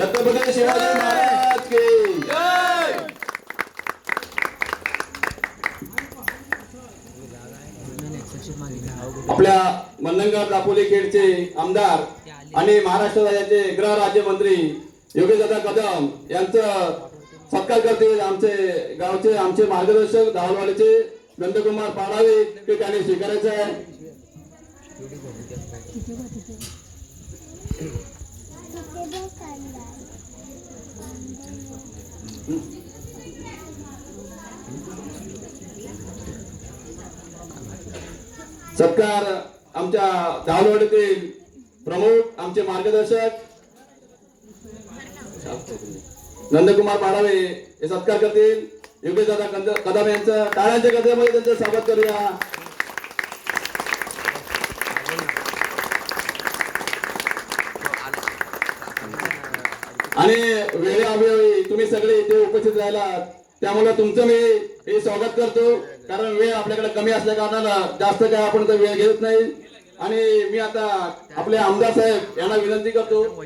छत्रपती शिवाजी महाराज की आपल्या मंडणगड दापोली खेडचे आमदार आणि महाराष्ट्र राज्याचे गृह राज्यमंत्री योगेशदादा कदम यांचं सत्कार करतील आमचे गावचे आमचे मार्गदर्शक धावलवाडीचे नंदकुमार पाडावे ते त्यांनी स्वीकारायचं आहे. सत्कार आमच्या धावलवाडीतील प्रमुख आमचे मार्गदर्शक. नंदकुमार पाडावे हे सत्कार करतील. योगेश दादा कदम यांचं टाळ्यांच्या गजरामध्ये त्यांचं स्वागत करूया. आणि वेळेअभावी तुम्ही सगळे इथे उपस्थित राहिला त्यामुळे तुमचं मी हे स्वागत करतो. कारण वेळ आपल्याकडे कमी असल्या कारणानं जास्त काय आपण तर वेळ घेत नाही. आणि मी आता आपले आमदार साहेब यांना विनंती करतो.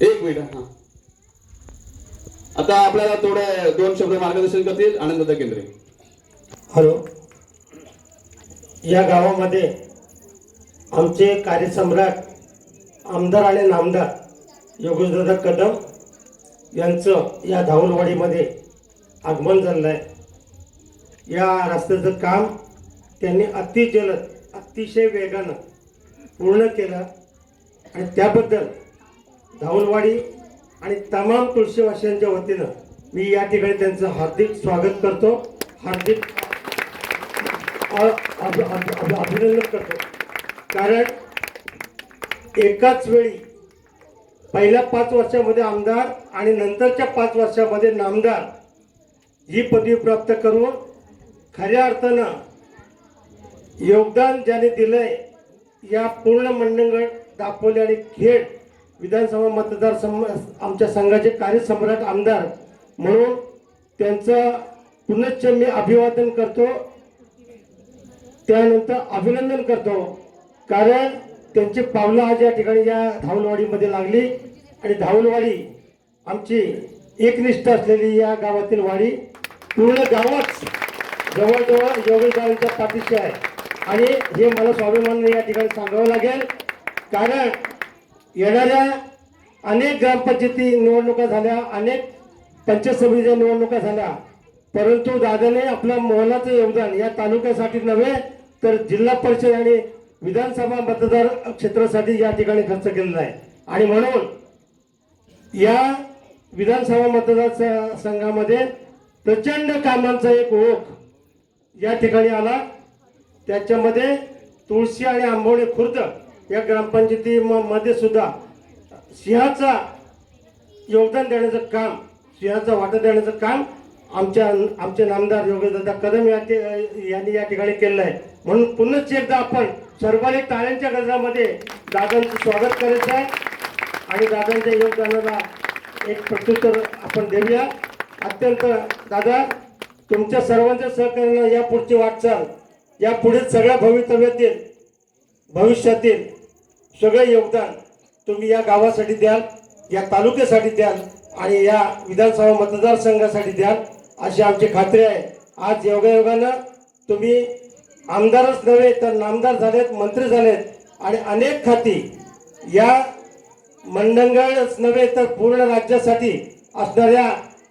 एक मिनिट हा. आता आपल्याला थोडे दोन शब्द मार्गदर्शन करतील. आनंद केंद्रे. हॅलो. या गावामध्ये आमचे कार्यसम्राट आमदार आणि नामदार योगेशदादा कदम यांचं या धावलवाडीमध्ये आगमन झालेलं आहे या रस्त्याचं काम त्यांनी अतिजलद अतिशय वेगानं पूर्ण केलं आणि त्याबद्दल धावलवाडी आणि तमाम तुळशीवासियांच्या वतीनं मी या ठिकाणी त्यांचं हार्दिक स्वागत करतो. हार्दिक अ- अभ- अभिनंदन करतो. कारण एकाच वेळी पहिल्या पाच वर्षामध्ये आमदार आणि नंतरच्या पाच वर्षामध्ये नामदार ही पदवी प्राप्त करून खऱ्या अर्थानं योगदान ज्याने दिलंय या पूर्ण मंडळगड दापोली आणि खेड विधानसभा मतदारसंघ आमच्या संघाचे कार्यसम्राट आमदार म्हणून त्यांचं पुनश्च मी अभिवादन करतो. त्यानंतर अभिनंदन करतो. कारण त्यांची पावलं आज या ठिकाणी या धावलवाडीमध्ये लागली. आणि धावलवाडी आमची एकनिष्ठ असलेली या गावातील वाडी पूर्ण गावच जवळजवळ योगेशदारांच्या पाठीशी आहे. आणि हे मला स्वाभिमानाने या ठिकाणी सांगावं लागेल. कारण येणाऱ्या अनेक ग्रामपंचायती निवडणुका झाल्या अनेक पंचायत समितीच्या निवडणुका झाल्या. परंतु दादाने आपलं मोहनाचं योगदान या तालुक्यासाठी नव्हे तर जिल्हा परिषद आणि विधानसभा मतदार क्षेत्रासाठी या ठिकाणी खर्च केलेला आहे. आणि म्हणून या विधानसभा मतदार संघामध्ये प्रचंड कामांचा एक ओघ या ठिकाणी आला. त्याच्यामध्ये तुळशी आणि आंबवणे खुर्द या ग्रामपंचायती म- मध्ये सुद्धा सिंहाचा योगदान देण्याचं काम सिंहाचा वाटा देण्याचं काम आमच्या आमचे नामदार योगेशदादा कदम या यांनी या ठिकाणी केलेलं आहे. म्हणून पुन्हा एकदा आपण सर्वांनी टाळ्यांच्या गजरामध्ये दादांचं स्वागत करायचं आहे. आणि दादांच्या योगदानाला एक प्रत्युत्तर आपण देऊया. अत्यंत दादा तुमच्या सर्वांच्या सहकार्यानं या पुढची वाटचाल या पुढे सगळ्या भवितव्यातील भविष्यातील सगळे योगदान तुम्ही या गावासाठी द्याल या तालुक्यासाठी द्याल आणि या विधानसभा मतदारसंघासाठी द्याल अशी आमची खात्री आहे. आज योगायोगानं तुम्ही आमदारच नव्हे तर नामदार झालेत मंत्री झालेत. आणि अनेक खाती या मंडणगडच नव्हे तर पूर्ण राज्यासाठी असणाऱ्या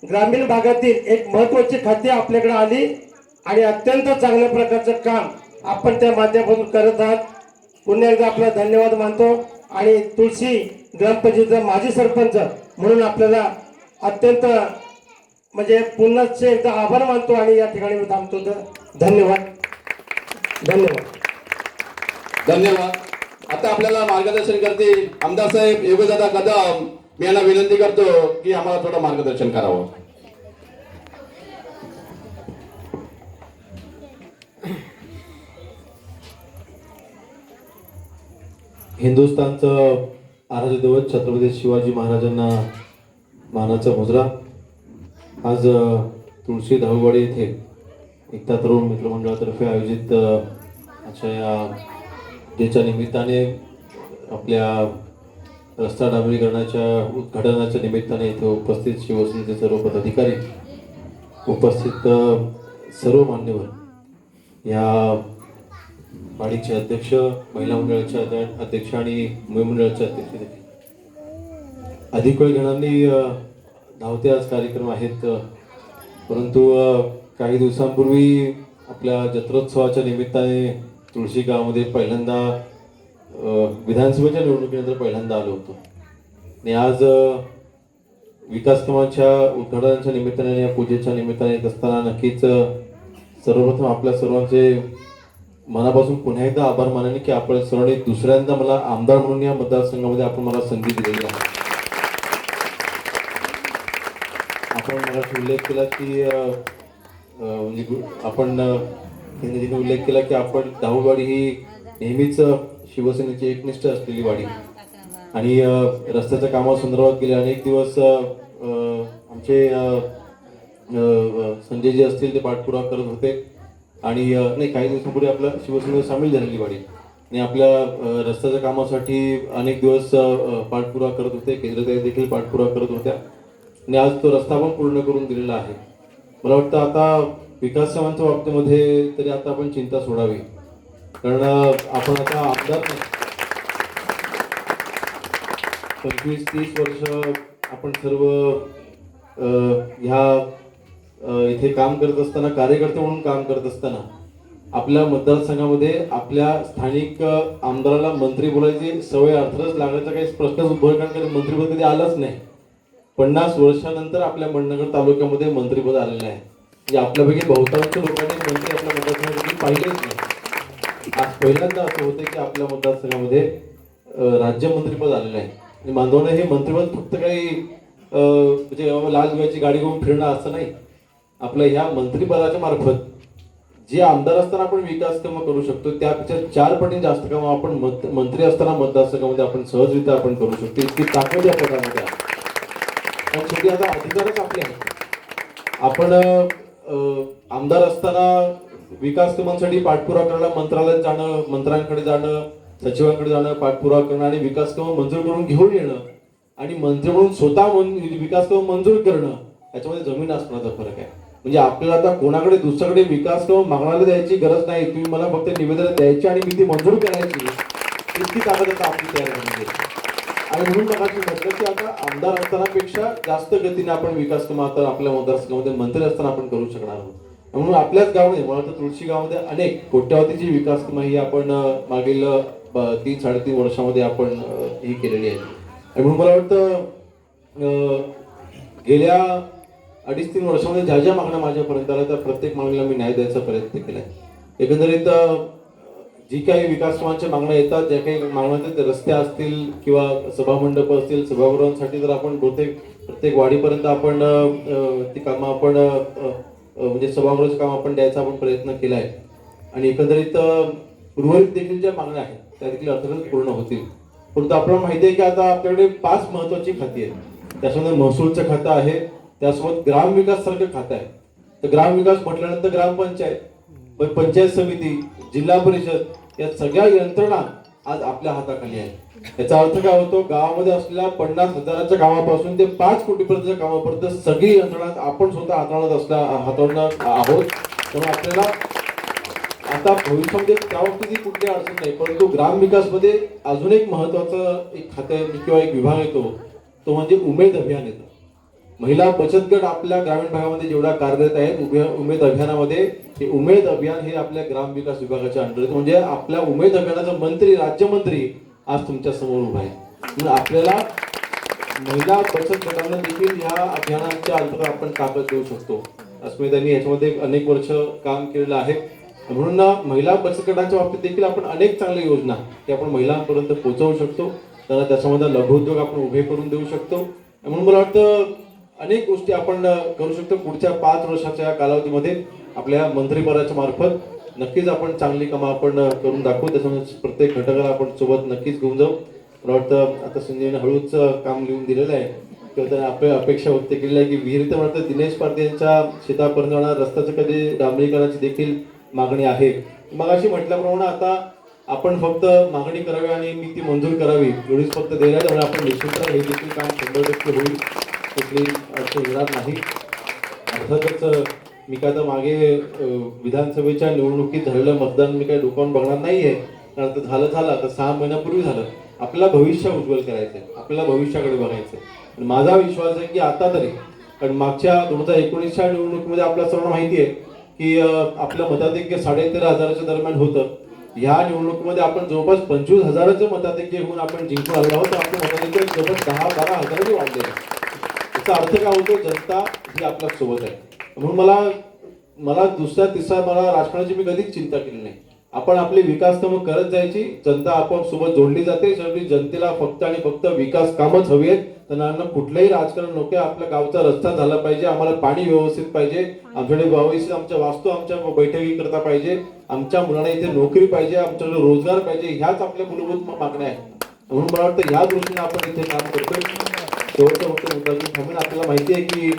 ग्रामीण भागातील एक महत्वाची खाती आपल्याकडे आली आणि अत्यंत चांगल्या प्रकारचं काम आपण त्या माध्यमातून करत आहात. पुन्हा एकदा आपला धन्यवाद मानतो आणि तुळशी ग्रामपंचायतीचा माजी सरपंच म्हणून आपल्याला अत्यंत म्हणजे पुन्हा एकदा आभार मानतो आणि या ठिकाणी मी थांबतो. तर धन्यवाद. धन्यवाद. धन्यवाद. आता आपल्याला मार्गदर्शन करतील आमदार साहेब योगदादा कदम. मी यांना विनंती करतो की आम्हाला थोडं मार्गदर्शन करावं. हिंदुस्थानचं आराध्य दैवत छत्रपती शिवाजी महाराजांना मानाचा मुजरा. आज तुळशी धाववाडी येथे एकता तरुण मित्रमंडळातर्फे आयोजित अशा आजच्या या डेच्या निमित्ताने आपल्या रस्ता डांबरीकरणाच्या उद्घाटनाच्या निमित्ताने इथे उपस्थित शिवसेनेचे सर्व पदाधिकारी उपस्थित सर्व मान्यवर या वाडीचे अध्यक्ष महिला मंडळाच्या अध्यक्ष आणि मुली मंडळाचे अध्यक्ष देखील. अधिक वेळ घेणारी धावते आज कार्यक्रम आहेत परंतु काही दिवसांपूर्वी आपल्या जत्रोत्सवाच्या निमित्ताने तुळशी गावामध्ये पहिल्यांदा विधानसभेच्या निवडणुकीनंतर पहिल्यांदा आलो होतो. आणि आज अ, विकास उद्घाटनाच्या निमित्ताने या पूजेच्या निमित्ताने येत असताना नक्कीच सर्वप्रथम आपल्या सर्वांचे मनापासून पुन्हा एकदा आभार मानेन की आपण सर्वांनी दुसऱ्यांदा मला आमदार म्हणून या मतदारसंघामध्ये आपण मला संधी दिलेली आहे. आपण मला उल्लेख केला की म्हणजे आपण त्यांनी उल्लेख केला की आपण दाऊवाडी ही नेहमीच शिवसेनेची एकनिष्ठ असलेली वाडी. आणि अ, रस्त्याच्या कामासंदर्भात गेले अनेक दिवस आमचे संजय जे असतील ते पाठपुरावा करत होते. आणि नाही काही दिवसांपूर्वी आपल्या शिवसेनेत सामील झालेली वाडी. आणि आपल्या रस्त्याच्या कामासाठी अनेक दिवस पाठपुरावा करत होते. केंद्रताई देखील पाठपुरावा करत होत्या. आणि आज तो रस्ता पण पूर्ण करून दिलेला आहे. मला वाटतं आता विकास बाबतीमध्ये तरी आता आपण चिंता सोडावी. कारण आपण आता आमदार पंचवीस तीस वर्ष आपण सर्व ह्या इथे काम करत असताना कार्यकर्ते म्हणून काम करत असताना आपल्या मतदारसंघामध्ये आपल्या स्थानिक आमदाराला मंत्री बोलायची सवय अर्थातच लागण्याचा काही प्रश्नच उद्भव कारण मंत्रीपद कधी आलाच नाही. पन्नास वर्षानंतर आपल्या मंडणगड तालुक्यामध्ये मंत्रीपद आलेलं आहे. म्हणजे आपल्यापैकी बहुतांश लोकांनी मंत्री आपल्या मतदारसंघामध्ये पाहिलेच नाही. आज पहिल्यांदा असं होतं की आपल्या मतदारसंघामध्ये राज्यमंत्रीपद आलेलं आहे. म्हणजे मांदवणं हे मंत्रिपद फक्त काही म्हणजे लाल दिव्याची गाडी घेऊन फिरणं असं नाही. आपल्या ह्या मंत्रिपदाच्या मार्फत जे आमदार असताना आपण विकास कामं करू शकतो त्यापेक्षा चार पटीने जास्त कामं आपण मंत्री असताना मतदारसंघामध्ये आपण सहजरित्या आपण करू शकतो. इतकी ताकद या पदामध्ये आहे. कारण शेवटी आता अधिकारच आपले आहेत. आपण आमदार असताना विकास कामांसाठी पाठपुरा करणं मंत्रालयात जाणं मंत्र्यांकडे जाणं सचिवांकडे जाणं पाठपुरावा करणं आणि विकास कामं मंजूर करून घेऊन येणं आणि मंत्री म्हणून स्वतः विकास कामं मंजूर करणं याच्यामध्ये जमीन असण्याचा फरक आहे. म्हणजे आपल्याला आता कोणाकडे दुसऱ्याकडे विकास कामं मागणारे द्यायची गरज नाही. तुम्ही मला फक्त निवेदन द्यायची आणि मी ती मंजूर करायची. इतकी ताकद आता आपली तयार आणि म्हणून मगाशी म्हटलं की आता आमदार असतानापेक्षा जास्त गतीने आपण विकास कामं आता आपल्या मतदारसंघामध्ये मंत्री असताना आपण करू शकणार आहोत. म्हणून आपल्याच गावामध्ये मला वाटतं तुळशी गावामध्ये अनेक कोट्यावधीची विकास कामं ही आपण मागील तीन साडेतीन वर्षामध्ये आपण ही केलेली आहे आणि म्हणून मला वाटतं गेल्या अडीच तीन वर्षामध्ये ज्या ज्या मागण्या माझ्यापर्यंत आल्या त्या प्रत्येक मागणीला मी न्याय द्यायचा प्रयत्न केला आहे एकंदरीत जी काही विकास कामांच्या मागण्या येतात ज्या काही मागण्या येतात ते रस्ते असतील किंवा सभामंडप असतील सभागृहांसाठी जर आपण बहुतेक प्रत्येक वाडीपर्यंत आपण ती कामं आपण म्हणजे सभागृहाचं काम आपण द्यायचा आपण प्रयत्न केला आहे. आणि एकंदरीत उर्वरित देखील ज्या मागण्या आहेत त्या देखील अर्थातच पूर्ण होतील. परंतु आपल्याला माहिती आहे की आता आपल्याकडे पाच महत्वाची खाती आहेत. त्याच्यामध्ये महसूलचं खातं आहे त्यासोबत ग्रामविकास सारखं खातं आहे. तर ग्रामविकास म्हटल्यानंतर ग्रामपंचायत पंचायत समिती जिल्हा परिषद या सगळ्या यंत्रणा आज आपल्या हाताखाली आहेत. याचा अर्थ काय होतो? गावामध्ये असलेल्या पन्नास हजाराच्या कामापासून ते पाच कोटीपर्यंतच्या कामापर्यंत सगळी यंत्रणा आपण स्वतः हाताळत असल्या हाताळणार आहोत. त्यामुळे आपल्याला आता भविष्यामध्ये त्या बाबतीत कुठली अडचण नाही परंतु ग्रामविकासमध्ये अजून एक महत्वाचं एक खातं किंवा एक विभाग येतो तो म्हणजे उमेद अभियान येतो. महिला बचत गट आपल्या ग्रामीण भागामध्ये जेवढा कार्यरत आहेत उभे उमेद अभियानामध्ये हे उमेद अभियान हे आपल्या ग्राम विकास विभागाच्या अंडर म्हणजे आपल्या उमेद अभियानाचा मंत्री राज्यमंत्री आज तुमच्यासमोर उभा आहे. म्हणून आपल्याला महिला बचत गटांना देखील या अभियानाच्या अंतर्गत आपण ताकद देऊ शकतो. अस्मितांनी याच्यामध्ये अनेक वर्ष काम केलेलं आहे. म्हणून ना महिला बचत गटांच्या बाबतीत देखील आपण अनेक चांगल्या योजना त्या आपण महिलांपर्यंत पोहोचवू शकतो. त्यांना त्याच्यामध्ये लघुउद्योग आपण उभे करून देऊ शकतो. म्हणून मला वाटतं अनेक गोष्टी आपण करू शकतो पुढच्या पाच वर्षाच्या या कालावधीमध्ये आपल्या मंत्रिमंडळाच्या मार्फत. नक्कीच आपण चांगली कामं आपण करून दाखवू. त्याच्यामुळे प्रत्येक घटकाला आपण सोबत नक्कीच घेऊन जाऊ. मला वाटतं आता संजयने हळूच काम लिहून दिलेलं आहे. किंवा त्याने आपल्या अपेक्षा व्यक्त केलेल्या आहे की विहिरीत वाटतं दिनेश पारदे यांच्या शेतापर्यंत जाणार रस्त्याचं कधी डांबरीकरणाची देखील मागणी आहे. मग अशी म्हटल्याप्रमाणे आता आपण फक्त मागणी करावी आणि मी ती मंजूर करावी. एवढीच फक्त देण्यात त्यामुळे आपण निश्चित हे देखील काम शंभर टक्के होईल. कुठली अडचण येणार नाही. अर्थातच मी काय तर मागे विधानसभेच्या निवडणुकीत झालेलं मतदान मी काही डोकावून बघणार नाहीये. कारण आता झालं झालं. आता सहा महिन्यापूर्वी झालं. आपल्याला भविष्य उज्ज्वल करायचं आहे आपल्याला भविष्याकडे बघायचं आहे माझा विश्वास आहे की आता तरी कारण मागच्या दोन हजार एकोणीसच्या निवडणुकीमध्ये आपल्या सर्वांना माहिती आहे की आपलं मताधिक्य साडेतेरा हजाराच्या दरम्यान होतं. ह्या निवडणुकीमध्ये आपण जवळपास पंचवीस हजाराचं मताधिक्य होऊन आपण जिंकून आलेलो आहोत. आपलं मताधिक्य जवळपास दहा बारा याचा अर्थ काय होतो जनता ही आपल्यासोबत आहे. म्हणून मला मला दुसऱ्या तिसऱ्या मला राजकारणाची मी कधीच चिंता केली नाही. आपण आपले विकास कामं करत जायची जनता आपोआप सोबत जोडली जाते. शेवटी जनतेला फक्त आणि फक्त विकास कामच हवी आहेत. त्यांना कुठलंही राजकारण नको आपल्या गावचा रस्ता झाला पाहिजे. आम्हाला पाणी व्यवस्थित पाहिजे. आमच्याकडे व्यवस्थित आमच्या वास्तू आमच्या बैठकी करता पाहिजे. आमच्या मुलांना इथे नोकरी पाहिजे. आमच्याकडे रोजगार पाहिजे. ह्याच आपल्या मूलभूत मागण्या आहेत. म्हणून मला वाटतं ह्या दृष्टीने आपण इथे काम करतोय. शेवटचा फक्त मुद्दा मी थांबेन आपल्याला माहिती आहे की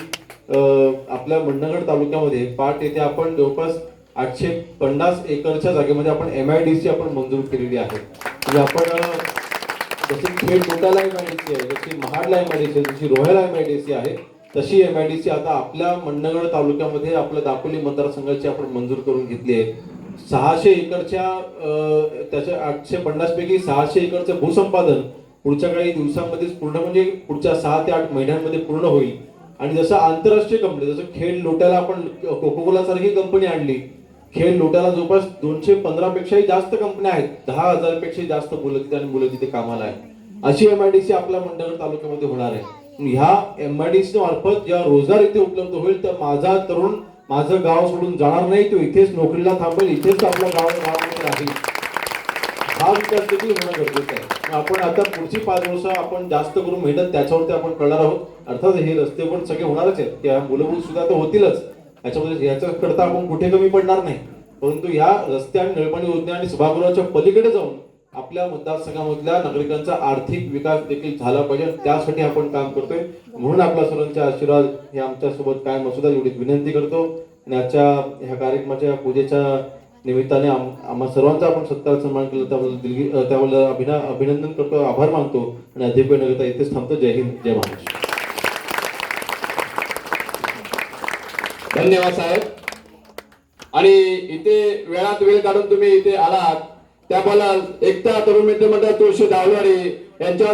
आपल्या मंडणगड तालुक्यामध्ये पाट येथे आपण जवळपास आठशे पन्नास एकरच्या जागेमध्ये आपण एम आय डी सी आपण मंजूर केलेली आहे. म्हणजे आपण जशी खेड मोठ्याला एम आय डी सी आहे जशी महाडला एम आय डी सी आहे जशी रोह्याला एम आय डी सी आहे तशी एम आय डी सी आता आपल्या मंडणगड तालुक्यामध्ये आपल्या दापोली मतदारसंघाची आपण मंजूर करून घेतली आहे. सहाशे एकरच्या त्याच्या आठशे पन्नासपैकी सहाशे एकरचं भूसंपादन पुढच्या काही दिवसांमध्येच पूर्ण म्हणजे पुढच्या सहा ते आठ महिन्यांमध्ये पूर्ण होईल. आणि जसं आंतरराष्ट्रीय कंपनी जसं खेळ लोट्याला आपण कोकोकोला सारखी कंपनी आणली. खेळ लोट्याला जवळपास दोनशे पंधरा पेक्षाही जास्त कंपन्या आहेत. दहा हजार पेक्षाही जास्त मुलं आणि मुलं तिथे कामाला आहे अशी एमआयडीसी आपल्या मंडळ तालुक्यामध्ये होणार आहे. ह्या एमआयडीसी मार्फत जेव्हा रोजगार इथे उपलब्ध होईल तर माझा तरुण माझं गाव सोडून जाणार नाही तो इथेच नोकरीला थांबेल इथेच आपल्या गाव राहील हा विचार देखील होणं गरजेचं आहे. आपण आता पुढची पाच वर्ष आपण जास्त करून मेहनत त्याच्यावरती आपण करणार आहोत. अर्थात हे रस्ते पण सगळे होणारच आहेत. त्या मूलभूत सुद्धा तर होतीलच. याच्यामध्ये याच्याकरता आपण कुठे कमी पडणार नाही. परंतु या रस्ते आणि नळपाणी योजना आणि सभागृहाच्या पलीकडे जाऊन आपल्या मतदारसंघामधल्या नागरिकांचा आर्थिक विकास देखील झाला पाहिजे त्यासाठी आपण काम करतोय. म्हणून आपला सर्वांचा आशीर्वाद हे आमच्यासोबत कायम असू द्या एवढी विनंती करतो. आणि आजच्या ह्या कार्यक्रमाच्या पूजेच्या निमित्ताने आम- आम्हा सर्वांचा आपण सत्कार सन्मान केला. त्याबद्दल दिलगी त्याबद्दल अभिना अभिनंदन करतो आभार मानतो. आणि अधिक वेळ न इथेच थांबतो. जय हिंद जय महाराष्ट्र. धन्यवाद साहेब. आणि इथे वेळात वेळ काढून तुम्ही इथे आलात. त्याबद्दल एकता तरुण मित्र मंडळ तुळशी दावलवाडी यांच्या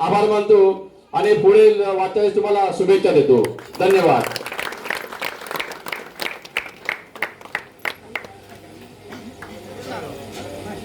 आभार मानतो. आणि पुढील वाचायला तुम्हाला शुभेच्छा देतो. धन्यवाद.